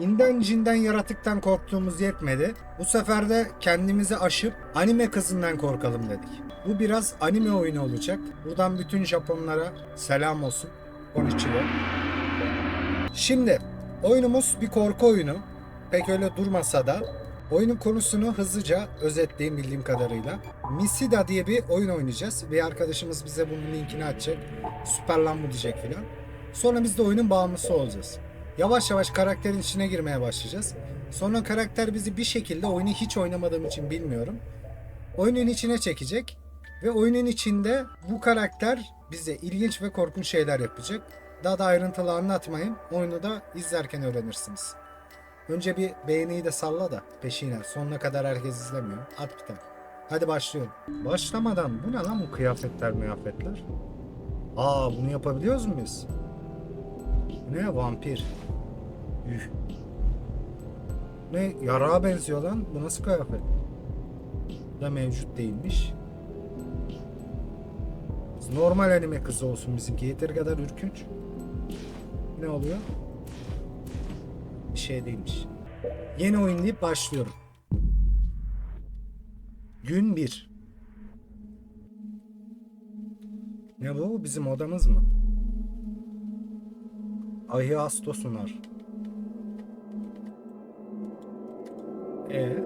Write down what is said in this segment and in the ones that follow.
İnden cinden yaratıktan korktuğumuz yetmedi. Bu sefer de kendimizi aşıp anime kızından korkalım dedik. Bu biraz anime oyunu olacak. Buradan bütün Japonlara selam olsun. Konnichiwa. Şimdi oyunumuz bir korku oyunu. Pek öyle durmasa da oyunun konusunu hızlıca özetleyeyim bildiğim kadarıyla. Misida diye bir oyun oynayacağız. Bir arkadaşımız bize bunun linkini açacak. Süper lan bu diyecek filan. Sonra biz de oyunun bağımlısı olacağız. Yavaş yavaş karakterin içine girmeye başlayacağız. Sonra karakter bizi bir şekilde oyunu hiç oynamadığım için bilmiyorum. Oyunun içine çekecek. Ve oyunun içinde bu karakter bize ilginç ve korkunç şeyler yapacak. Daha da ayrıntılı anlatmayayım. Oyunu da izlerken öğrenirsiniz. Önce bir beğeniyi de salla da peşine. Sonuna kadar herkes izlemiyor. At bir tane. Hadi başlıyorum. Başlamadan bu ne lan bu kıyafetler mıyafetler? Aa bunu yapabiliyoruz mu biz? Ne vampir? Üh. Ne yarağa benziyor lan. Bu nasıl kıyafet? Da mevcut değilmiş. Normal anime kızı olsun bizimki. Yeteri kadar ürkünç. Ne oluyor? Bir şey değilmiş. Yeni oyun deyip başlıyorum. Gün 1. Ne bu? Bizim odamız mı? Ayı hasta sunar. E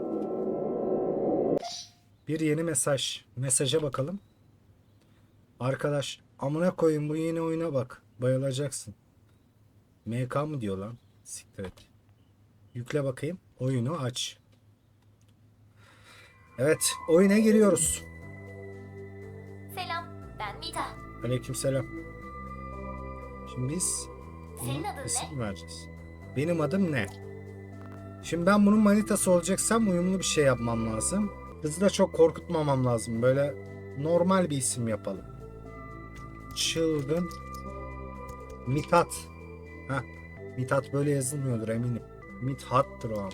Bir yeni mesaj. Mesaja bakalım. Arkadaş amına koyun bu yeni oyuna bak. Bayılacaksın. MK mı diyor lan? Siktir et. Yükle bakayım. Oyunu aç. Evet, oyuna giriyoruz. Selam, ben Mita. Aleykümselam. Şimdi biz Senin adın isim vereceğiz. Benim adım ne? Şimdi ben bunun manitası olacaksam uyumlu bir şey yapmam lazım. Kızı da çok korkutmamam lazım. Böyle normal bir isim yapalım. Çılgın Mithat. Heh, Mithat böyle yazılmıyordur eminim. Mithat'tır o ama.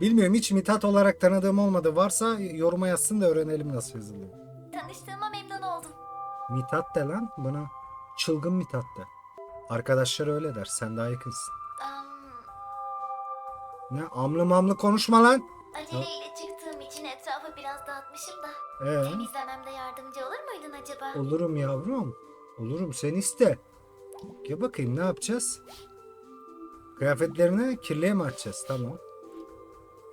Bilmiyorum hiç Mithat olarak tanıdığım olmadı. Varsa yoruma yazsın da öğrenelim nasıl yazılıyor. Tanıştığıma memnun oldum. Mithat de lan bana. Çılgın Mithat de. Arkadaşlar öyle der. Sen daha yakınsın. Am, Ne amlı mamlı konuşma lan. aceleyle çıktığım için etrafı biraz dağıtmışım da. Ee, Temizlememde yardımcı olur muydun acaba? olurum yavrum. Olurum sen iste. Gel bakayım ne yapacağız? Kıyafetlerini kirliye mi atacağız? Tamam.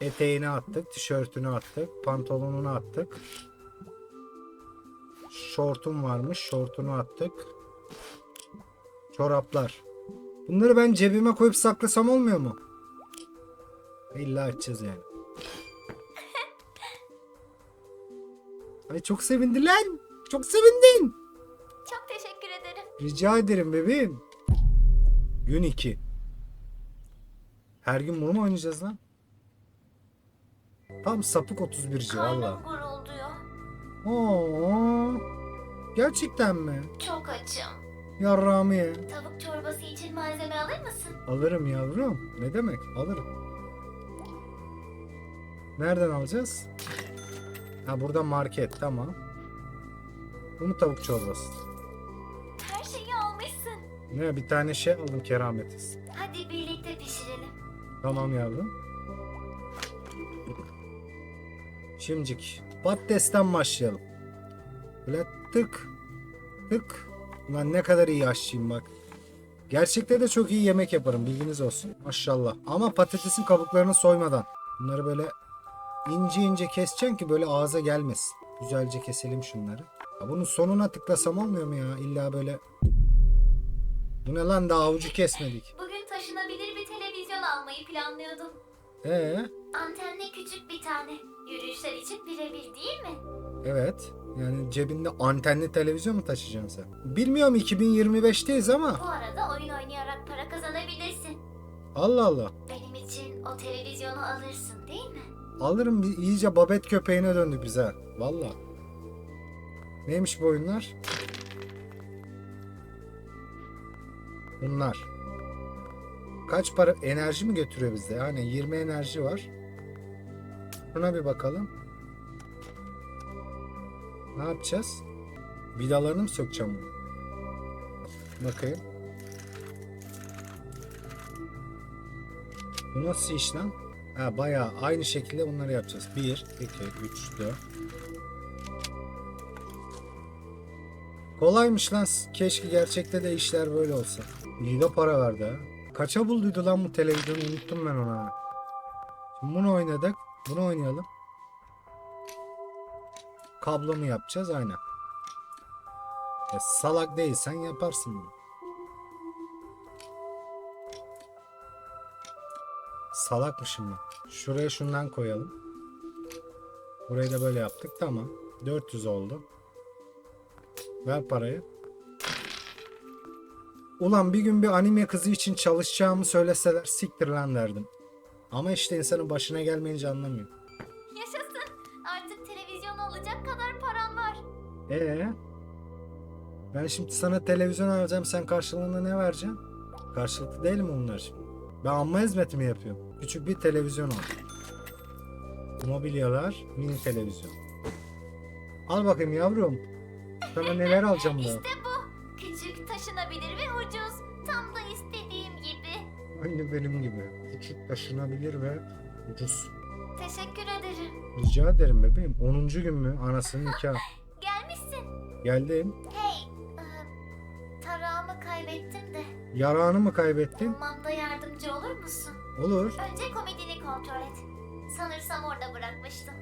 Eteğini attık, tişörtünü attık, pantolonunu attık. Şortum varmış, şortunu attık. Çoraplar. Bunları ben cebime koyup saklasam olmuyor mu? İlla açacağız yani. Ay çok sevindin lan. Çok sevindin. Çok teşekkür ederim. Rica ederim bebeğim. Gün 2. Her gün bunu mu oynayacağız lan? Tam sapık 31'ci valla. Karnım gurulduyor. Oo. Gerçekten mi? Çok açım. Yarrağımı ye. Tavuk çorbası için malzeme alır mısın? Alırım yavrum. Ne demek? Alırım. Nereden alacağız? Ha burada market tamam. Bu mu tavuk çorbası? Her şeyi almışsın. Ne bir tane şey aldım kerametiz. Hadi birlikte pişirelim. Tamam yavrum. Şimdicik patatesten başlayalım. Böyle tık tık. Ulan ne kadar iyi aşçıyım bak. Gerçekte de çok iyi yemek yaparım bilginiz olsun. Maşallah. Ama patatesin kabuklarını soymadan. Bunları böyle ince ince keseceksin ki böyle ağza gelmesin. Güzelce keselim şunları. Ya bunun sonuna tıklasam olmuyor mu ya? İlla böyle... Bu ne lan daha avucu kesmedik. Bugün taşınabilir bir televizyon almayı planlıyordum. Ee? Antenli küçük bir tane. Yürüyüşler için birebir değil mi? Evet. Yani cebinde antenli televizyon mu taşıyacaksın sen? Bilmiyorum 2025'teyiz ama. Bu arada oyun oynayarak para kazanabilirsin. Allah Allah. Benim için o televizyonu alırsın değil mi? Alırım bir iyice babet köpeğine döndük biz ha. Valla. Neymiş bu oyunlar? Bunlar. Kaç para enerji mi götürüyor bizde? Yani 20 enerji var. Buna bir bakalım. Ne yapacağız? Vidalarını mı sökeceğim bunu? Bakayım. Bu nasıl iş lan? Ha bayağı aynı şekilde bunları yapacağız. 1, 2, 3, 4. Kolaymış lan. Keşke gerçekte de işler böyle olsa. İyi para verdi ha. Kaça bulduydu lan bu televizyonu unuttum ben ona. Şimdi bunu oynadık. Bunu oynayalım. Kablo mu yapacağız? Aynen. E, salak değilsen yaparsın bunu. Salakmışım ben. Şuraya şundan koyalım. Burayı da böyle yaptık. Tamam. 400 oldu. Ver parayı. Ulan bir gün bir anime kızı için çalışacağımı söyleseler siktir lan derdim. Ama işte insanın başına gelmeyince anlamıyor. Yaşasın. Artık televizyon alacak kadar paran var. Ee? Ben şimdi sana televizyon alacağım sen karşılığında ne vereceksin? Karşılıklı değil mi bunlar şimdi? Ben amma hizmeti mi yapıyorum? Küçük bir televizyon al. Mobilyalar, mini televizyon. Al bakayım yavrum. Sana neler alacağım ben? İşte bu. Küçük, taşınabilir ve ucuz. Tam da istediğim gibi. Aynı benim gibi. Küçük taşınabilir ve ucuz. Teşekkür ederim. Rica ederim bebeğim. 10. gün mü? Anasının nikahı. Gelmişsin. Geldim. Hey, e, tarağımı kaybettim de. Yarağını mı kaybettin? Bulmamda yardımcı olur musun? Olur. Önce komedini kontrol et. Sanırsam orada bırakmıştım.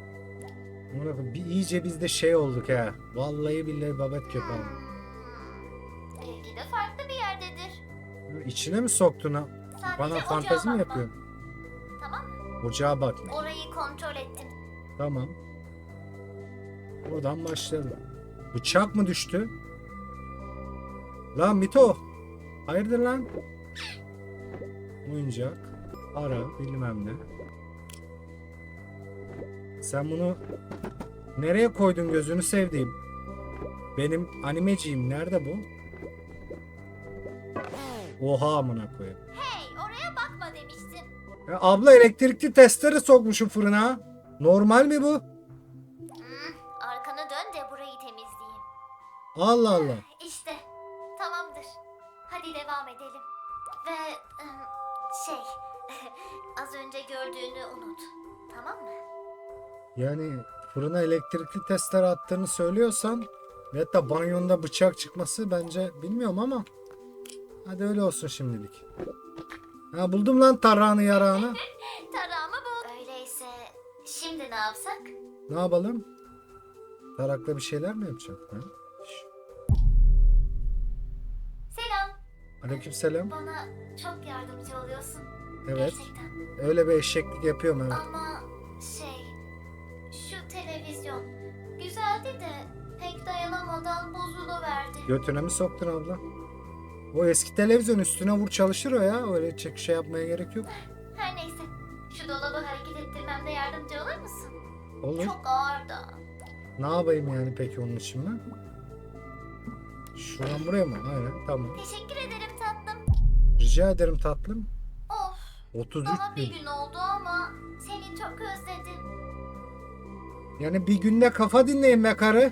Amına koyayım, Bir iyice biz de şey olduk ha. Vallahi billahi babet köpeği. Hmm, belki de farklı bir yerdedir. İçine mi soktun ha? Sadece Bana ocağa fantezi mi bakma. yapıyorsun? Tamam mı? Ocağa bak. Orayı kontrol ettim. Tamam. Oradan başlayalım. Bıçak mı düştü? Lan Mito. Hayırdır lan? Oyuncak. Ara bilmem ne. Sen bunu nereye koydun gözünü sevdiğim? Benim animeciyim. Nerede bu? Oha amına koyayım. Ya abla elektrikli testere sokmuşum fırına. Normal mi bu? Hmm, arkanı dön de burayı temizleyeyim. Allah Allah. İşte, tamamdır. Hadi devam edelim. Ve şey, az önce gördüğünü unut. Tamam mı? Yani fırına elektrikli testere attığını söylüyorsan ve hatta banyonda bıçak çıkması bence bilmiyorum ama hadi öyle olsun şimdilik. Ha buldum lan tarağını yarağını. Tarağımı bul. Öyleyse şimdi ne yapsak? Ne yapalım? Tarakla bir şeyler mi yapacağım? Ha? Selam. Aleykümselam. Bana çok yardımcı oluyorsun. Evet. Gerçekten. Öyle bir eşeklik yapıyorum evet. Ama şey, şu televizyon güzeldi de pek dayanamadan bozuluverdi. Götüne mi soktun abla? O eski televizyon üstüne vur çalışır o ya. Öyle çek şey yapmaya gerek yok. Her neyse, şu dolabı hareket ettirmemde yardımcı olur musun? Olur. Çok ağır da. Ne yapayım yani peki onun için ben? Şuradan buraya mı? Aynen tamam. Teşekkür ederim tatlım. Rica ederim tatlım. Of, 33 daha bir gün. oldu ama seni çok özledim. Yani bir günde kafa dinleyin be karı.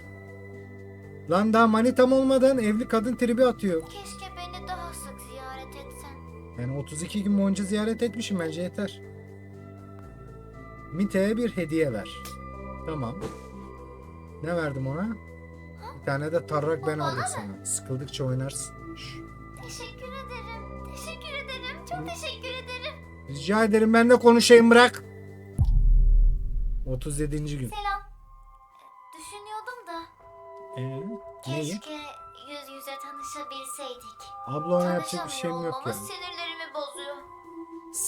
Lan daha manitam olmadan evli kadın tribi atıyor. Keşke Yani 32 gün boyunca ziyaret etmişim bence yeter. Mite'ye bir hediye ver. Tamam. Ne verdim ona? Bir tane de tarrak ben aldım sana. Sıkıldıkça oynarsın. Şş. Teşekkür ederim. Teşekkür ederim. Çok teşekkür ederim. Rica ederim ben de konuşayım bırak. 37. gün. Selam. Düşünüyordum da Ee, neyi? keşke yüz yüze tanışabilseydik. Abla ona yapacak bir şeyim Tanışamıyor yok yani. bozuyor.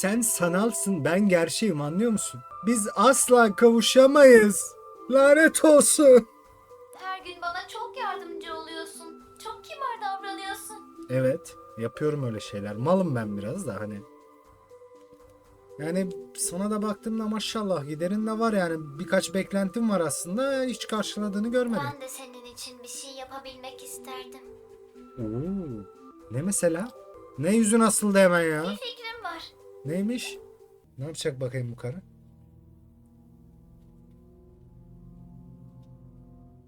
Sen sanalsın ben gerçeğim anlıyor musun? Biz asla kavuşamayız. Lanet olsun. Her gün bana çok yardımcı oluyorsun. Çok kibar davranıyorsun. Evet yapıyorum öyle şeyler. Malım ben biraz da hani. Yani sana da baktığımda maşallah giderin de var yani birkaç beklentim var aslında hiç karşıladığını görmedim. Ben de senin için bir şey yapabilmek isterdim. Oo, ne mesela? Ne yüzün asıldı hemen ya? Bir fikrim. Neymiş? Ne yapacak bakayım bu karı?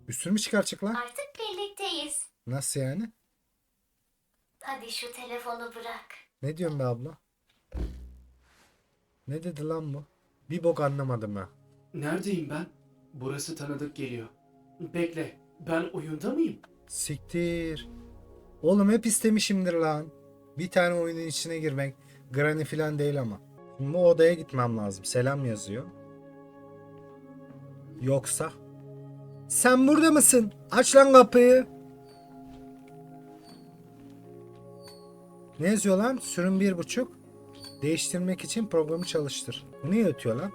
Üstünü mü çıkaracak lan? Artık birlikteyiz. Nasıl yani? Hadi şu telefonu bırak. Ne diyorsun be abla? Ne dedi lan bu? Bir bok anlamadım ha. Neredeyim ben? Burası tanıdık geliyor. Bekle, ben oyunda mıyım? Siktir. Oğlum hep istemişimdir lan. Bir tane oyunun içine girmek. Granny falan değil ama. Şimdi bu odaya gitmem lazım. Selam yazıyor. Yoksa? Sen burada mısın? Aç lan kapıyı. Ne yazıyor lan? Sürüm bir buçuk. Değiştirmek için programı çalıştır. Bu ne ötüyor lan?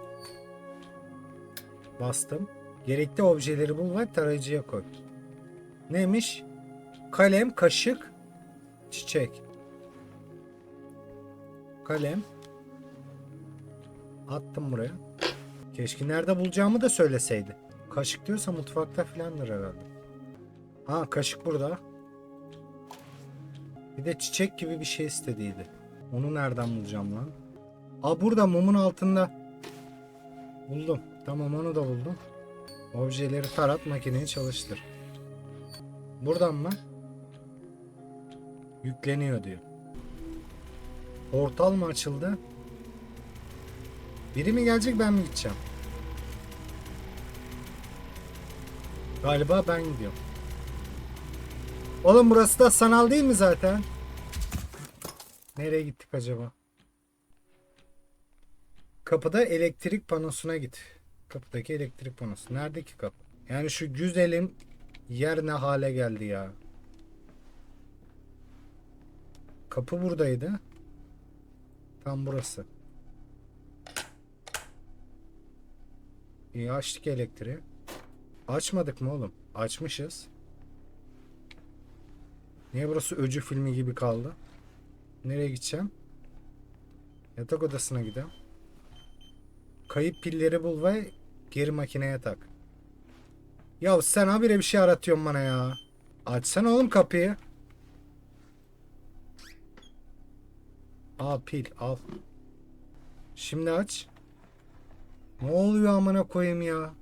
Bastım. Gerekli objeleri bul ve tarayıcıya koy. Neymiş? Kalem, kaşık, çiçek. Kalem. Attım buraya. Keşke nerede bulacağımı da söyleseydi. Kaşık diyorsa mutfakta filandır herhalde. Ha kaşık burada. Bir de çiçek gibi bir şey istediydi. Onu nereden bulacağım lan? Aa burada mumun altında. Buldum. Tamam onu da buldum. Objeleri tarat makineyi çalıştır. Buradan mı? Yükleniyor diyor. Portal mı açıldı? Biri mi gelecek ben mi gideceğim? Galiba ben gidiyorum. Oğlum burası da sanal değil mi zaten? Nereye gittik acaba? Kapıda elektrik panosuna git. Kapıdaki elektrik panosu. Neredeki kapı? Yani şu güzelim yer ne hale geldi ya. Kapı buradaydı. Tam burası. İyi açtık elektriği. Açmadık mı oğlum? Açmışız. Niye burası öcü filmi gibi kaldı? Nereye gideceğim? Yatak odasına gidelim. Kayıp pilleri bul ve geri makineye tak. Ya sen habire bir şey aratıyorsun bana ya. Açsana oğlum kapıyı. Al pil al. Şimdi aç. Ne oluyor amına koyayım ya?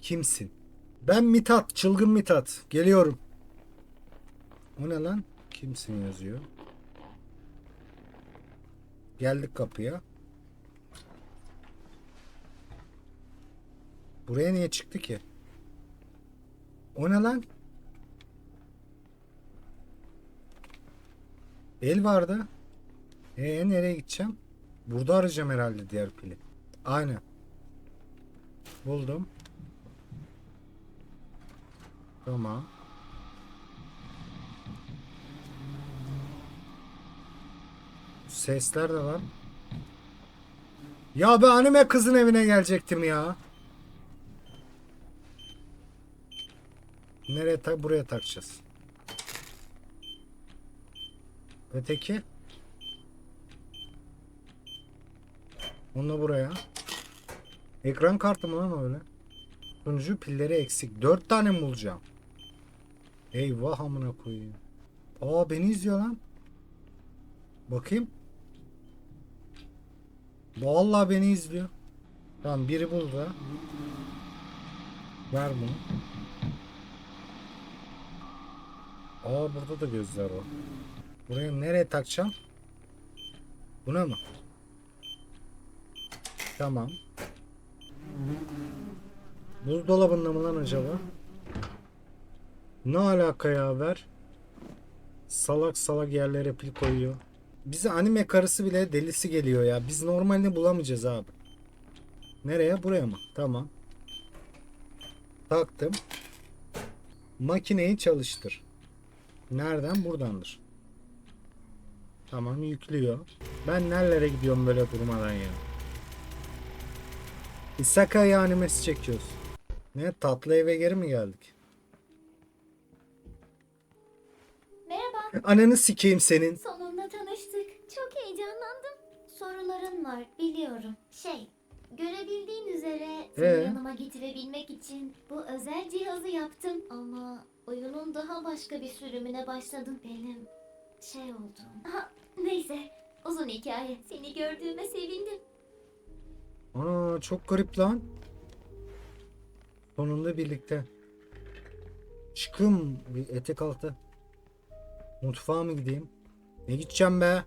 Kimsin? Ben Mitat, çılgın Mitat. Geliyorum. O ne lan? Kimsin yazıyor. Geldik kapıya. Buraya niye çıktı ki? O ne lan? El vardı. Ee nereye gideceğim? Burada arayacağım herhalde diğer pili. Aynen. Buldum. Tamam. Sesler de var. Ya ben anime kızın evine gelecektim ya. Nereye tak buraya takacağız. Öteki. Onu buraya. Ekran kartı mı lan öyle? Sunucu pilleri eksik. Dört tane mi bulacağım? Eyvah amına koyayım. Aa beni izliyor lan. Bakayım. Vallahi beni izliyor. Tamam biri burada. Ver bunu. Aa burada da gözler var. Buraya nereye takacağım? Buna mı? Tamam. Buzdolabında mı lan acaba? Ne alaka ya ver. Salak salak yerlere pil koyuyor. Bize anime karısı bile delisi geliyor ya. Biz normalde bulamayacağız abi. Nereye? Buraya mı? Tamam. Taktım. Makineyi çalıştır. Nereden? Buradandır. Tamam yüklüyor. Ben nerelere gidiyorum böyle durmadan ya. Isekai animesi çekiyoruz. Ne tatlı eve geri mi geldik? Merhaba. Ananı sikeyim senin. Sonunda tanıştık. Çok heyecanlandım. Soruların var biliyorum. Şey, görebildiğin üzere seni Ee? yanıma getirebilmek için bu özel cihazı yaptım. Ama oyunun daha başka bir sürümüne başladım. Benim şey oldu. Ha, neyse, uzun hikaye. Seni gördüğüme sevindim. Ana çok garip lan. Sonunda birlikte. Çıkım bir etek altı. Mutfağa mı gideyim? Ne gideceğim be?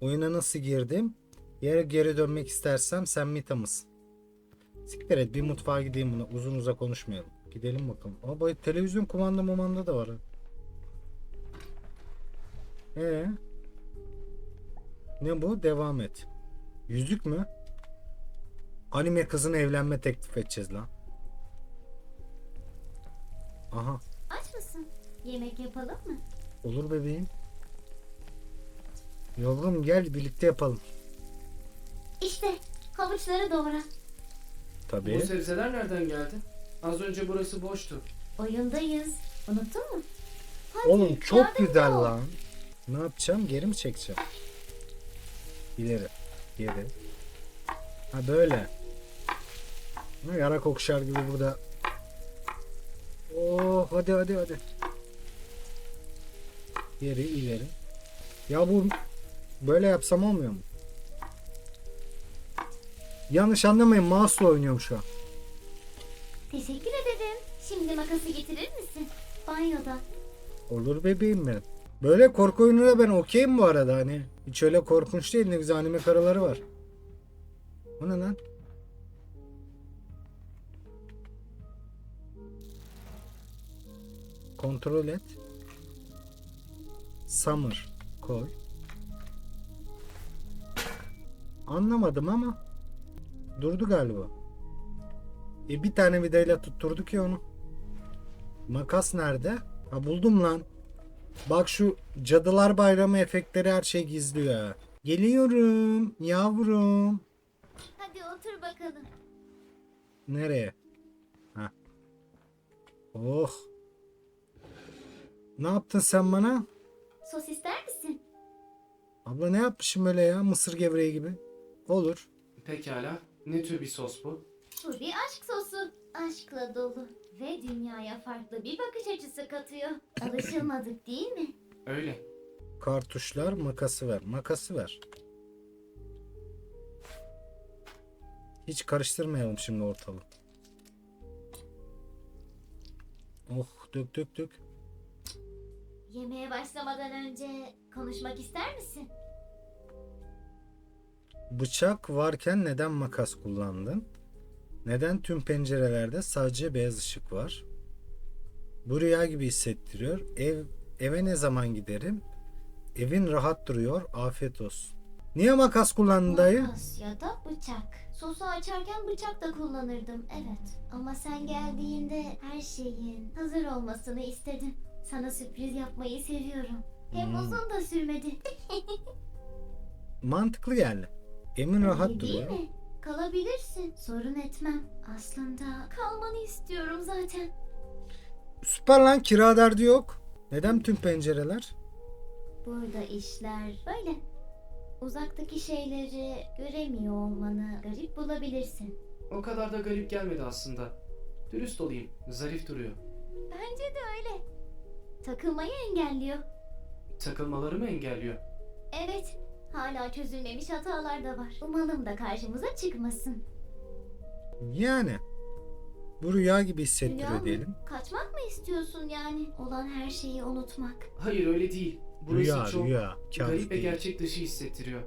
Oyuna nasıl girdim? Yere geri dönmek istersem sen Mita mısın? Siktir et bir mutfağa gideyim buna. Uzun uza konuşmayalım. Gidelim bakalım. Aa bu televizyon kumanda mumanda da var. Ee? Ne bu? Devam et. Yüzük mü? Anime kızına evlenme teklif edeceğiz lan. Aha. Aç mısın? Yemek yapalım mı? Olur bebeğim. Yavrum gel birlikte yapalım. İşte havuçları doğra. Tabii. Bu sebzeler nereden geldi? Az önce burası boştu. Oyundayız. Unuttun mu? Hadi, Oğlum çok yardımcı güzel ol. lan. Ne yapacağım? Geri mi çekeceğim? İleri. Geri. Ha böyle. Yara kokuşar gibi burada. Oh hadi hadi hadi. Geri ileri. Ya bu böyle yapsam olmuyor mu? Yanlış anlamayın mouse'la oynuyorum şu an. Teşekkür ederim. Şimdi makası getirir misin? Banyoda. Olur bebeğim benim. Böyle korku oyununa ben okeyim bu arada hani. Hiç öyle korkunç değil ne güzel anime karaları var. O ne lan? Kontrol et. Summer koy. Anlamadım ama durdu galiba. E bir tane vidayla tutturduk ya onu. Makas nerede? Ha buldum lan. Bak şu Cadılar Bayramı efektleri her şey gizliyor ha. Geliyorum yavrum. Hadi otur bakalım. Nereye? Ha. Oh. Ne yaptın sen bana? Sos ister misin? Abla ne yapmışım öyle ya mısır gevreği gibi. Olur. Pekala. Ne tür bir sos bu? Bu bir aşk sosu. Aşkla dolu. Ve dünyaya farklı bir bakış açısı katıyor. Alışılmadık değil mi? Öyle. Kartuşlar makası ver. Makası ver. Hiç karıştırmayalım şimdi ortalığı. Oh dök dök dök. Yemeğe başlamadan önce konuşmak ister misin? Bıçak varken neden makas kullandın? Neden tüm pencerelerde sadece beyaz ışık var? Bu rüya gibi hissettiriyor. Ev eve ne zaman giderim? Evin rahat duruyor. Afiyet olsun. Niye makas kullandın dayı? Makas ya da bıçak. Sosu açarken bıçak da kullanırdım evet. Ama sen geldiğinde her şeyin hazır olmasını istedim. Sana sürpriz yapmayı seviyorum. Hem Hmm. uzun da sürmedi. Mantıklı geldi. Emin rahat İyi değil duruyor. mi? Kalabilirsin. Sorun etmem. Aslında kalmanı istiyorum zaten. Süper lan kira derdi yok. Neden tüm pencereler? Burada işler böyle. Uzaktaki şeyleri göremiyor olmanı garip bulabilirsin. O kadar da garip gelmedi aslında. Dürüst olayım. Zarif duruyor. Bence de öyle. Takılmayı engelliyor. Takılmaları mı engelliyor? Evet, hala çözülmemiş hatalar da var. Umalım da karşımıza çıkmasın. Yani. Bu rüya gibi hissettiriyor Rüya mı? diyelim. Kaçmak mı istiyorsun yani? Olan her şeyi unutmak. Hayır öyle değil. Burası Rüya çok rüya. Kabus garip ve değil. gerçek dışı hissettiriyor.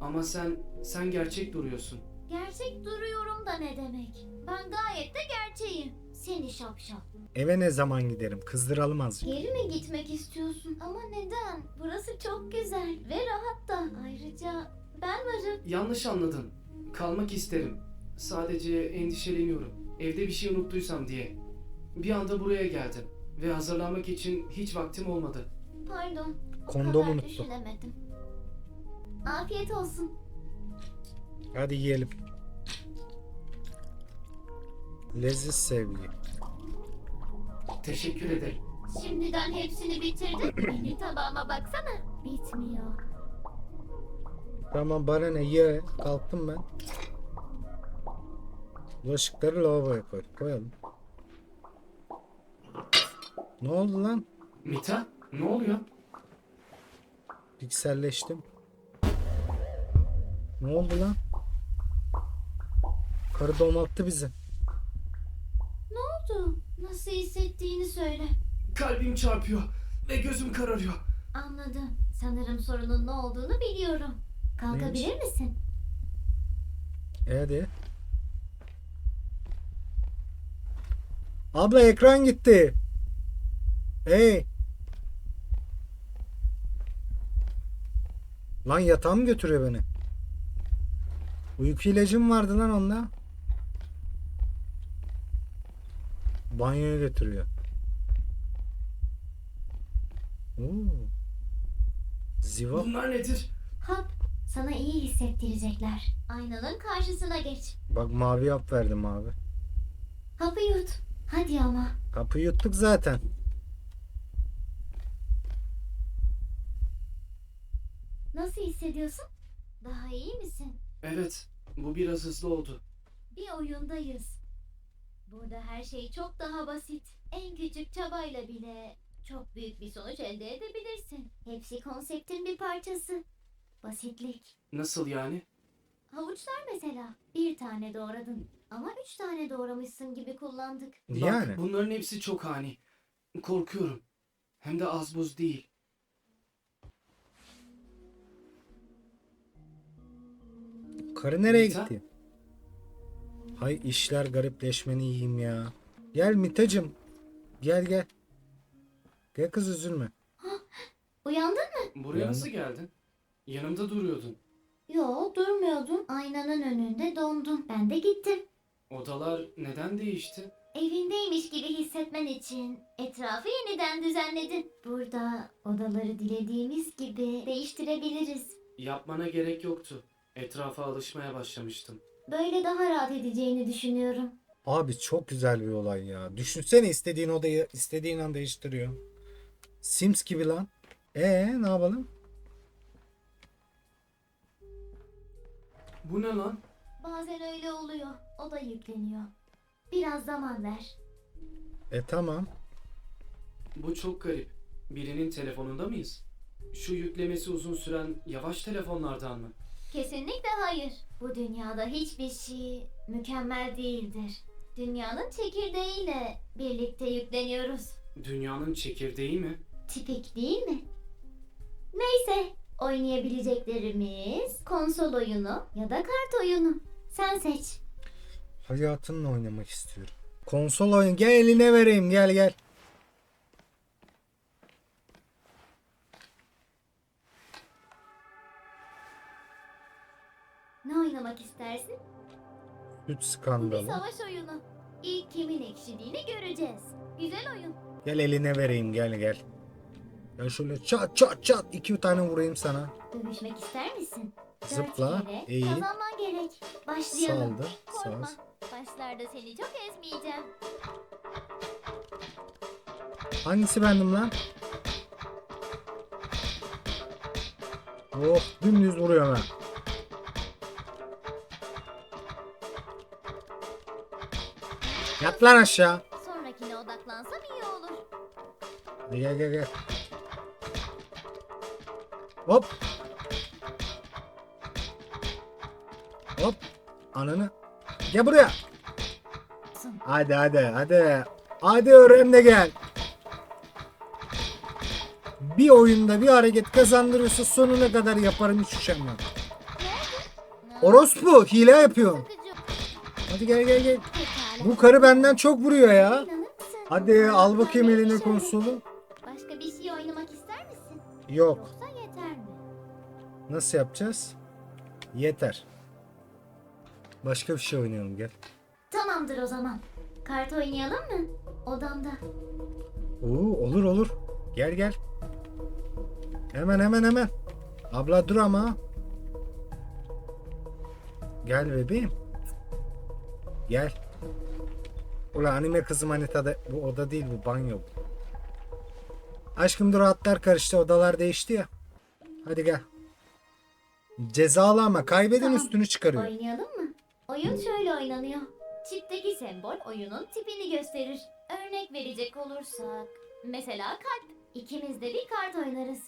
Ama sen, sen gerçek duruyorsun. Gerçek duruyorum da ne demek? Ben gayet de gerçeğim. Seni şapşal. Eve ne zaman giderim? Kızdıralım azıcık. Geri mi gitmek istiyorsun? Ama neden? Burası çok güzel ve rahat da. Ayrıca ben varım. Yanlış anladın. Kalmak isterim. Sadece endişeleniyorum. Evde bir şey unuttuysam diye. Bir anda buraya geldim. Ve hazırlanmak için hiç vaktim olmadı. Pardon. O Kondom kadar unuttum. düşünemedim. Afiyet olsun. Hadi yiyelim. Leziz sevgi. Teşekkür ederim. Şimdiden hepsini bitirdin. Benim tabağıma baksana. Bitmiyor. Tamam bana ne ye. Kalktım ben. Bulaşıkları lavaboya koy. Koyalım. Ne oldu lan? Mita, ne oluyor? Pikselleştim. Ne oldu lan? Karı domalttı bizi. Nasıl hissettiğini söyle. Kalbim çarpıyor ve gözüm kararıyor. Anladım. Sanırım sorunun ne olduğunu biliyorum. Kalkabilir Neymiş? misin? E hadi. Abla ekran gitti. Hey. Lan yatağım götürüyor beni. Uyku ilacım vardı lan onda. Banyoya götürüyor. Oo. Ziva. Bunlar nedir? Hap, sana iyi hissettirecekler. Aynanın karşısına geç. Bak mavi hap verdim abi. Hapı yut. Hadi ama. Kapıyı yuttuk zaten. Nasıl hissediyorsun? Daha iyi misin? Evet, bu biraz hızlı oldu. Bir oyundayız. Burada her şey çok daha basit. En küçük çabayla bile çok büyük bir sonuç elde edebilirsin. Hepsi konseptin bir parçası. Basitlik. Nasıl yani? Havuçlar mesela. Bir tane doğradın. Ama üç tane doğramışsın gibi kullandık. Bak, Yani. bunların hepsi çok ani. Korkuyorum. Hem de az buz değil. Karı nereye Mita? gitti? Hay işler garipleşmeni yiyeyim ya. Gel Mitacım. Gel gel. Gel kız üzülme. Uyandın mı? Buraya Uyandım. nasıl geldin? Yanımda duruyordun. Yo durmuyordum. Aynanın önünde dondum. Ben de gittim. Odalar neden değişti? Evindeymiş gibi hissetmen için etrafı yeniden düzenledin. Burada odaları dilediğimiz gibi değiştirebiliriz. Yapmana gerek yoktu. Etrafa alışmaya başlamıştım. Böyle daha rahat edeceğini düşünüyorum. Abi çok güzel bir olay ya. Düşünsene istediğin odayı istediğin an değiştiriyor. Sims gibi lan. Ee ne yapalım? Bu ne lan? Bazen öyle oluyor. O da yükleniyor. Biraz zaman ver. E tamam. Bu çok garip. Birinin telefonunda mıyız? Şu yüklemesi uzun süren yavaş telefonlardan mı? Kesinlikle hayır. Bu dünyada hiçbir şey mükemmel değildir. Dünyanın çekirdeğiyle birlikte yükleniyoruz. Dünyanın çekirdeği mi? Tipik değil mi? Neyse, oynayabileceklerimiz konsol oyunu ya da kart oyunu. Sen seç. Hayatınla oynamak istiyorum. Konsol oyun gel eline vereyim gel gel. Ne oynamak istersin? Süt Bu bir skandalı. savaş oyunu. İlk kimin ekşidiğini göreceğiz. Güzel oyun. Gel eline vereyim gel gel. Ya şöyle çat çat çat iki tane vurayım sana. Dövüşmek ister misin? Zıpla, kere eğil. kazanman gerek. Başlayalım. Saldır, Korkma. sağ. Başlarda seni çok ezmeyeceğim. Hangisi bendim lan? Oh dümdüz vuruyorum ha. Yat lan aşağı. Sonrakine odaklansam iyi olur. Hadi gel gel gel. Hop. Hop. Ananı. Gel buraya. Hadi hadi hadi. Hadi öğren de gel. Bir oyunda bir hareket kazandırırsa sonuna kadar yaparım hiç üşenmem. Orospu hile yapıyor. Hadi gel gel gel. Bu karı benden çok vuruyor ya. İnanır mısın? Hadi al bakayım eline şey konsolu. Başka bir şey oynamak ister misin? Yok. Yoksa yeter mi? Nasıl yapacağız? Yeter. Başka bir şey oynayalım gel. Tamamdır o zaman. Kart oynayalım mı? Odamda. Oo olur olur. Gel gel. Hemen hemen hemen. Abla dur ama. Gel bebeğim. Gel. Ula anime kızı manitada bu oda değil bu banyo. bu. Aşkım dur hatlar karıştı odalar değişti ya. Hadi gel. Cezalı ama kaybeden Tamam. üstünü çıkarıyor. Oynayalım mı? Oyun şöyle oynanıyor. Çipteki sembol oyunun tipini gösterir. Örnek verecek olursak, mesela kalp. İkimiz de bir kart oynarız.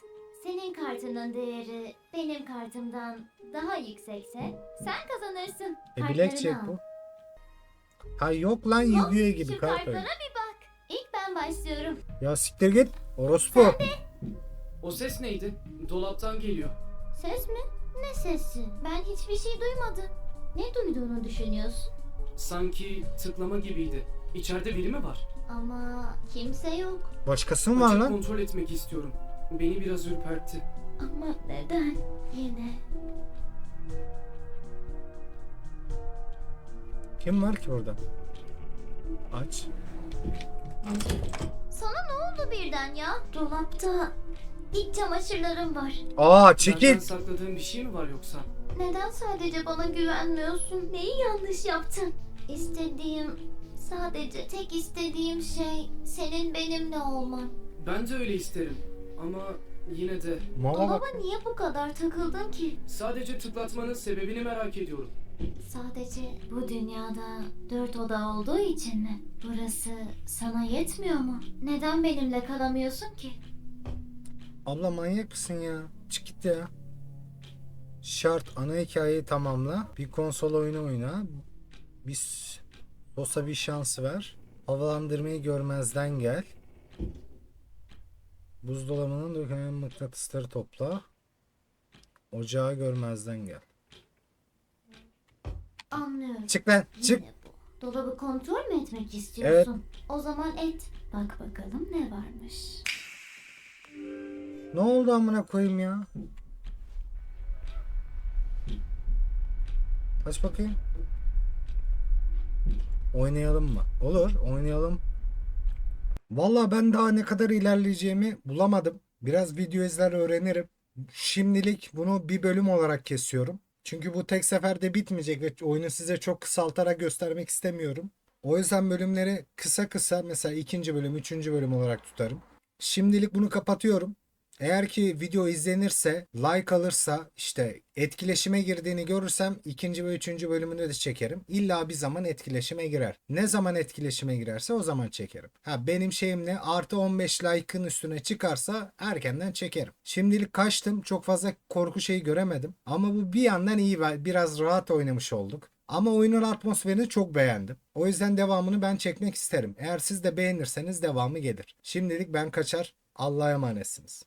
Senin kartının değeri benim kartımdan daha yüksekse sen kazanırsın. E bilekçek bu. Ha yok lan Yu-Gi-Oh gibi Şu kart kartlara bir bak. İlk ben başlıyorum. Ya siktir git. Orospu. O ses neydi? Dolaptan geliyor. Ses mi? Ne sesi? Ben hiçbir şey duymadım. Ne duyduğunu düşünüyorsun? Sanki tıklama gibiydi. İçeride biri mi var? Ama kimse yok. Başkası mı var Açık lan? kontrol etmek istiyorum. Beni biraz ürpertti. Ama neden? Yine. Kim var ki orada? Aç. Sana ne oldu birden ya? Dolapta iç çamaşırlarım var. Aa çekil. Benden sakladığın bir şey mi var yoksa? Neden sadece bana güvenmiyorsun? Neyi yanlış yaptın? İstediğim, sadece tek istediğim şey senin benimle olman. Ben de öyle isterim. Ama yine de Dolaba bak. niye bu kadar takıldın ki? sadece tıklatmanın sebebini merak ediyorum. Sadece bu dünyada dört oda olduğu için mi? Burası sana yetmiyor mu? Neden benimle kalamıyorsun ki? Abla manyak mısın ya? Çık git ya. Şart ana hikayeyi tamamla. Bir konsol oyunu oyna. Bir Sosa bir şans ver. Havalandırmayı görmezden gel. Buzdolabının dökülen mıknatısları topla. Ocağı görmezden gel. Anlıyorum. Çık lan çık. Yine bu. Dolabı kontrol mü etmek istiyorsun? O zaman et. Bak bakalım ne varmış. Ne oldu amına koyayım ya? Aç bakayım. Oynayalım mı? Olur, oynayalım. Vallahi ben daha ne kadar ilerleyeceğimi bulamadım. Biraz video izler öğrenirim. Şimdilik bunu bir bölüm olarak kesiyorum. Çünkü bu tek seferde bitmeyecek ve oyunu size çok kısaltarak göstermek istemiyorum. O yüzden bölümleri kısa kısa mesela ikinci bölüm, üçüncü bölüm olarak tutarım. Şimdilik bunu kapatıyorum. Eğer ki video izlenirse, like alırsa, işte etkileşime girdiğini görürsem ikinci ve üçüncü bölümünü de çekerim. İlla bir zaman etkileşime girer. Ne zaman etkileşime girerse o zaman çekerim. Ha benim şeyim ne? Artı 15 like'ın üstüne çıkarsa erkenden çekerim. Şimdilik kaçtım. Çok fazla korku şeyi göremedim. Ama bu bir yandan iyi. Biraz rahat oynamış olduk. Ama oyunun atmosferini çok beğendim. O yüzden devamını ben çekmek isterim. Eğer siz de beğenirseniz devamı gelir. Şimdilik ben kaçar. Allah'a emanetsiniz.